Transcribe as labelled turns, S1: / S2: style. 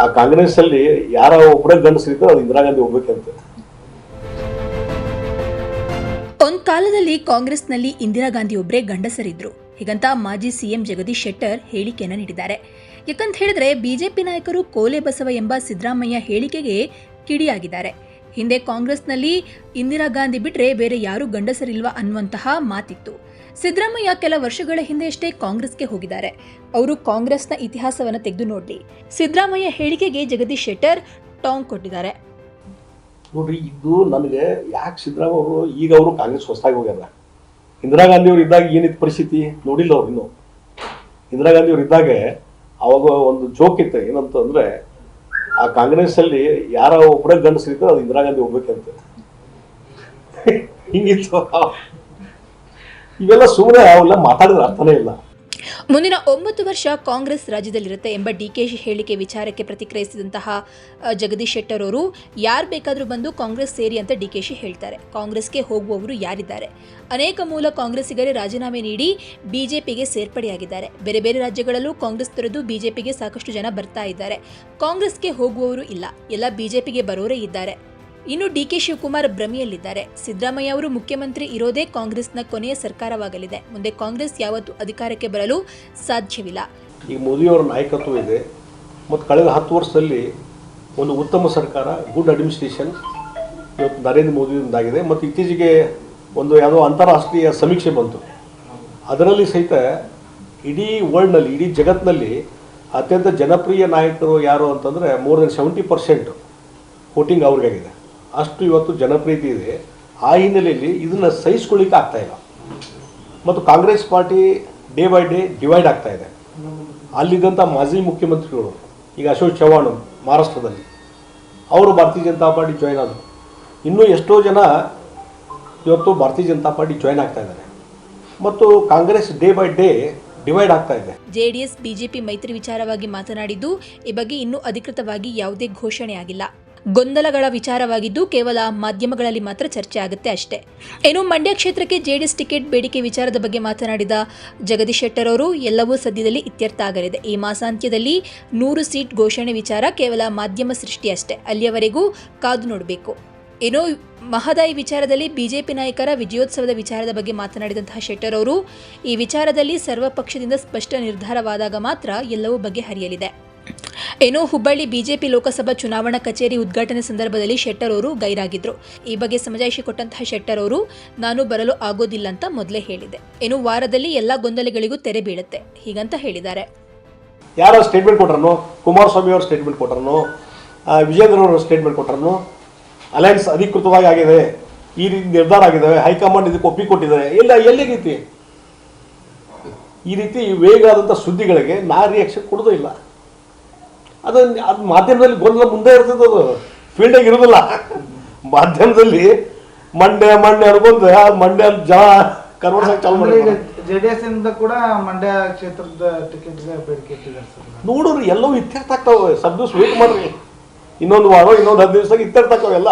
S1: ಆ ಕಾಂಗ್ರೆಸ್ ಅಲ್ಲಿ ಯಾರ ಒಬ್ಬರೇ ಗಂಡಸರಿದ್ದು ಅದು ಇಂದಿರಾ ಗಾಂಧಿ ಹೋಗ್ಬೇಕಂತ
S2: ಒಂದ್ ಕಾಲದಲ್ಲಿ ಕಾಂಗ್ರೆಸ್ನಲ್ಲಿ ಇಂದಿರಾ ಗಾಂಧಿ ಒಬ್ಬರೇ ಗಂಡಸರಿದ್ರು. ಹೀಗಂತ ಮಾಜಿ ಸಿಎಂ ಜಗದೀಶ್ ಶೆಟ್ಟರ್ ಹೇಳಿಕೆಯನ್ನು ನೀಡಿದ್ದಾರೆ. ಯಾಕಂತ ಹೇಳಿದ್ರೆ ಬಿಜೆಪಿ ನಾಯಕರು ಕೋಲೆ ಬಸವ ಎಂಬ ಸಿದ್ದರಾಮಯ್ಯ ಹೇಳಿಕೆಗೆ ಕಿಡಿಯಾಗಿದ್ದಾರೆ. ಹಿಂದೆ ಕಾಂಗ್ರೆಸ್ನಲ್ಲಿ ಇಂದಿರಾ ಗಾಂಧಿ ಬಿಟ್ರೆ ಬೇರೆ ಯಾರೂ ಗಂಡಸರಿಲ್ವಾ ಅನ್ನುವಂತಹ ಮಾತಿತ್ತು. ಸಿದ್ದರಾಮಯ್ಯ ಕೆಲ ವರ್ಷಗಳ ಹಿಂದೆಯಷ್ಟೇ ಕಾಂಗ್ರೆಸ್ಗೆ ಹೋಗಿದ್ದಾರೆ. ಅವರು ಕಾಂಗ್ರೆಸ್ನ ಇತಿಹಾಸವನ್ನು ತೆಗೆದು ನೋಡಿ ಸಿದ್ದರಾಮಯ್ಯ ಹೇಳಿಕೆಗೆ ಜಗದೀಶ್ ಶೆಟ್ಟರ್ ಟಾಂಗ್ ಕೊಟ್ಟಿದ್ದಾರೆ.
S1: ನೋಡ್ರಿ, ಇದು ನನಗೆ ಯಾಕೆ ಸಿದ್ದರಾಮಯ್ಯ ಅವರು ಈಗ ಅವರು ಕಾಂಗ್ರೆಸ್ ಹೊಸದಾಗಿ ಹೋಗ್ಯಾರ? ಇಂದಿರಾ ಗಾಂಧಿ ಅವ್ರು ಇದ್ದಾಗ ಏನಿತ್ತು ಪರಿಸ್ಥಿತಿ? ನೋಡಿಲ್ಲ ಅವ್ರು ಇನ್ನು. ಇಂದಿರಾ ಗಾಂಧಿ ಅವ್ರು ಇದ್ದಾಗ ಅವಾಗ ಒಂದು ಜೋಕ್ ಇತ್ತು, ಏನಂತ ಅಂದ್ರೆ, ಆ ಕಾಂಗ್ರೆಸ್ ಅಲ್ಲಿ ಯಾರ ಒಬ್ಬರೇ ಗಂಡಸರಿದ್ದು ಅದು ಇಂದಿರಾ ಗಾಂಧಿ ಹೋಗ್ಬೇಕಂತ. ಹಿಂಗಿತ್ತು. ಇವೆಲ್ಲ ಸುಮ್ಮನೆ ಅವೆಲ್ಲ ಮಾತಾಡಿದ್ರೆ ಅರ್ಥನೇ ಇಲ್ಲ.
S2: ಮುಂದಿನ ಒಂಬತ್ತು ವರ್ಷ ಕಾಂಗ್ರೆಸ್ ರಾಜ್ಯದಲ್ಲಿರುತ್ತೆ ಎಂಬ ಡಿಕೆಶಿ ಹೇಳಿಕೆ ವಿಚಾರಕ್ಕೆ ಪ್ರತಿಕ್ರಿಯಿಸಿದಂತಹ ಜಗದೀಶ್ ಶೆಟ್ಟರ್ ಅವರು, ಯಾರು ಬೇಕಾದರೂ ಬಂದು ಕಾಂಗ್ರೆಸ್ ಸೇರಿ ಅಂತ ಡಿಕೆಶಿ ಹೇಳ್ತಾರೆ. ಕಾಂಗ್ರೆಸ್ಗೆ ಹೋಗುವವರು ಯಾರಿದ್ದಾರೆ? ಅನೇಕ ಮೂಲ ಕಾಂಗ್ರೆಸ್ಸಿಗರೇ ರಾಜೀನಾಮೆ ನೀಡಿ ಬಿಜೆಪಿಗೆ ಸೇರ್ಪಡೆಯಾಗಿದ್ದಾರೆ. ಬೇರೆ ಬೇರೆ ರಾಜ್ಯಗಳಲ್ಲೂ ಕಾಂಗ್ರೆಸ್ ತೊರೆದು ಬಿಜೆಪಿಗೆ ಸಾಕಷ್ಟು ಜನ ಬರ್ತಾ ಇದ್ದಾರೆ. ಕಾಂಗ್ರೆಸ್ಗೆ ಹೋಗುವವರು ಇಲ್ಲ. ಎಲ್ಲ ಬಿಜೆಪಿಗೆ ಬರೋರೇ ಇದ್ದಾರೆ. ಇನ್ನು ಡಿ ಕೆ ಶಿವಕುಮಾರ್ ಭ್ರಮೆಯಲ್ಲಿದ್ದಾರೆ. ಸಿದ್ದರಾಮಯ್ಯ ಅವರು ಮುಖ್ಯಮಂತ್ರಿ ಇರೋದೇ ಕಾಂಗ್ರೆಸ್ನ ಕೊನೆಯ ಸರ್ಕಾರವಾಗಲಿದೆ. ಮುಂದೆ ಕಾಂಗ್ರೆಸ್ ಯಾವತ್ತೂ ಅಧಿಕಾರಕ್ಕೆ ಬರಲು ಸಾಧ್ಯವಿಲ್ಲ.
S1: ಈಗ ಮೋದಿಯವರ ನಾಯಕತ್ವ ಇದೆ. ಮತ್ತು ಕಳೆದ ಹತ್ತು ವರ್ಷದಲ್ಲಿ ಒಂದು ಉತ್ತಮ ಸರ್ಕಾರ, ಗುಡ್ ಅಡ್ಮಿನಿಸ್ಟ್ರೇಷನ್ ಇವತ್ತು ನರೇಂದ್ರ ಮೋದಿಯಿಂದಾಗಿದೆ. ಮತ್ತು ಇತ್ತೀಚೆಗೆ ಒಂದು ಯಾವುದೋ ಅಂತಾರಾಷ್ಟ್ರೀಯ ಸಮೀಕ್ಷೆ ಬಂತು. ಅದರಲ್ಲಿ ಸಹಿತ ಇಡೀ ವರ್ಲ್ಡ್ನಲ್ಲಿ ಇಡೀ ಜಗತ್ತಿನಲ್ಲಿ ಅತ್ಯಂತ ಜನಪ್ರಿಯ ನಾಯಕರು ಯಾರು ಅಂತಂದರೆ more than seventy percent voting ಅವ್ರಿಗಾಗಿದೆ. ಅಷ್ಟು ಇವತ್ತು ಜನಪ್ರಿಯತೆ ಇದೆ. ಆ ಹಿನ್ನೆಲೆಯಲ್ಲಿ ಇದನ್ನು ಸಹಿಸ್ಕೊಳ್ಳಿಕ್ಕೆ ಆಗ್ತಾ ಇಲ್ಲ. ಮತ್ತು Congress party day by day divide ಆಗ್ತಾ ಇದೆ. ಅಲ್ಲಿದ್ದಂಥ ಮಾಜಿ ಮುಖ್ಯಮಂತ್ರಿಗಳು, ಈಗ ಅಶೋಕ್ ಚವ್ಹಾಣ್ ಮಹಾರಾಷ್ಟ್ರದಲ್ಲಿ, ಅವರು ಭಾರತೀಯ ಜನತಾ ಪಾರ್ಟಿ ಜಾಯ್ನ್ ಆದರು. ಇನ್ನೂ ಎಷ್ಟೋ ಜನ ಇವತ್ತು ಭಾರತೀಯ ಜನತಾ ಪಾರ್ಟಿ ಜಾಯ್ನ್ ಆಗ್ತಾ ಇದ್ದಾರೆ. ಮತ್ತು Congress day by day divide ಆಗ್ತಾ ಇದೆ.
S2: ಜೆಡಿಎಸ್, ಬಿಜೆಪಿ ಮೈತ್ರಿ ವಿಚಾರವಾಗಿ ಮಾತನಾಡಿದ್ದು, ಈ ಬಗ್ಗೆ ಇನ್ನೂ ಅಧಿಕೃತವಾಗಿ ಯಾವುದೇ ಘೋಷಣೆ ಆಗಿಲ್ಲ. ಗೊಂದಲಗಳ ವಿಚಾರವಾಗಿದ್ದು ಕೇವಲ ಮಾಧ್ಯಮಗಳಲ್ಲಿ ಮಾತ್ರ ಚರ್ಚೆ ಆಗುತ್ತೆ ಅಷ್ಟೇ. ಇನ್ನು ಮಂಡ್ಯ ಕ್ಷೇತ್ರಕ್ಕೆ ಜೆಡಿಎಸ್ ಟಿಕೆಟ್ ಬೇಡಿಕೆ ವಿಚಾರದ ಬಗ್ಗೆ ಮಾತನಾಡಿದ ಜಗದೀಶ್ ಶೆಟ್ಟರ್ ಅವರು, ಎಲ್ಲವೂ ಸದ್ಯದಲ್ಲಿ ಇತ್ಯರ್ಥ ಆಗಲಿದೆ ಈ ಮಾಸಾಂತ್ಯದಲ್ಲಿ ನೂರು ಸೀಟ್ ಘೋಷಣೆ ವಿಚಾರ ಕೇವಲ ಮಾಧ್ಯಮ ಸೃಷ್ಟಿ ಅಷ್ಟೇ. ಅಲ್ಲಿಯವರೆಗೂ ಕಾದು ನೋಡಬೇಕು. ಏನೋ ಮಹದಾಯಿ ವಿಚಾರದಲ್ಲಿ ಬಿಜೆಪಿ ನಾಯಕರ ವಿಜಯೋತ್ಸವದ ವಿಚಾರದ ಬಗ್ಗೆ ಮಾತನಾಡಿದಂತಹ ಶೆಟ್ಟರ್ ಅವರು, ಈ ವಿಚಾರದಲ್ಲಿ ಸರ್ವಪಕ್ಷದಿಂದ ಸ್ಪಷ್ಟ ನಿರ್ಧಾರವಾದಾಗ ಮಾತ್ರ ಎಲ್ಲವೂ ಬಗೆಹರಿಯಲಿದೆ. ಏನೋ ಹುಬ್ಬಳ್ಳಿ ಬಿಜೆಪಿ ಲೋಕಸಭಾ ಚುನಾವಣಾ ಕಚೇರಿ ಉದ್ಘಾಟನೆ ಸಂದರ್ಭದಲ್ಲಿ ಶೆಟ್ಟರ್ ಅವರು ಗೈರಾಗಿದ್ರು. ಈ ಬಗ್ಗೆ ಸಮಜಾಯಿಷಿ ಕೊಟ್ಟಂತಹ ಶೆಟ್ಟರ್ ಅವರು ನಾನು ಬರಲು ಆಗೋದಿಲ್ಲ ಅಂತ ಮೊದಲೇ ಹೇಳಿದೆ. ಏನು ವಾರದಲ್ಲಿ ಎಲ್ಲ ಗೊಂದಲಗಳಿಗೂ ತೆರೆ ಬೀಳುತ್ತೆ, ಹೀಗಂತ ಹೇಳಿದ್ದಾರೆ.
S1: ಯಾರೋ ಸ್ಟೇಟ್ಮೆಂಟ್ ಕೊಟ್ರನು ಕುಮಾರಸ್ವಾಮಿ ಅವರು ಸ್ಟೇಟ್ಮೆಂಟ್ ಕೊಟ್ರನು ವಿಜಯೇಂದ್ರ ಅವರು ಸ್ಟೇಟ್ಮೆಂಟ್ ಕೊಟ್ರನು ಅಲಯನ್ಸ್ ಅಧಿಕೃತವಾಗಿ ಆಗಿದೆ. ಈ ರೀತಿ ನಿರ್ಧಾರ ಆಗಿದ್ದಾವೆ. ಹೈಕಮಾಂಡ್ ಇದಕ್ಕೆ ಒಪ್ಪಿಕೊಟ್ಟಿದ್ದಾರೆ ಇಲ್ಲ, ಎಲ್ಲಿ ರೀತಿ? ಈ ರೀತಿ ವೇಗ ಆದಂಥ ಸುದ್ದಿಗಳಿಗೆ ನಾ ರಿಯಾಕ್ಷನ್ ಕೊಡೋದೇ ಇಲ್ಲ. ಅದು ಅದು ಮಾಧ್ಯಮದಲ್ಲಿ ಗೊಂದಲ ಮುಂದೆ ಇರ್ತದೆ ಅದು. ಫೀಲ್ಡಾಗಿ ಇರೋದಿಲ್ಲ. ಮಾಧ್ಯಮದಲ್ಲಿ ಮಂಡ್ಯ ಮಂಡ್ಯ ಬಂದು ಆ ಮಂಡ್ಯ ಜನ ಕನ್ವರ್ಸಕ್ಕೆ ಚಾಲು
S3: ಅಂದ್ರೆ ಈಗ
S1: ಮಾಡಿ
S3: ಜೆಡಿಎಸ್ ಇಂದ ಕೂಡ ಮಂಡ್ಯ ಕ್ಷೇತ್ರದ ಟಿಕೆಟ್ ಬೇಡಿಕೆ ಇಟ್ಟಿದ್ದಾರೆ ಸರ್.
S1: ನೋಡ್ರಿ ಎಲ್ಲವೂ ಇತ್ಯರ್ಥ ಆಗ್ತಾವೆ. ಸದ್ದು ಸ್ವೀಟ್ ವೇಟ್ ಮಾಡ್ರಿ. ಇನ್ನೊಂದು ವಾರ ಇನ್ನೊಂದು ಹತ್ತು ದಿವಸ ಇತ್ಯರ್ಥ ಆಗ್ತಾವೆ ಎಲ್ಲ.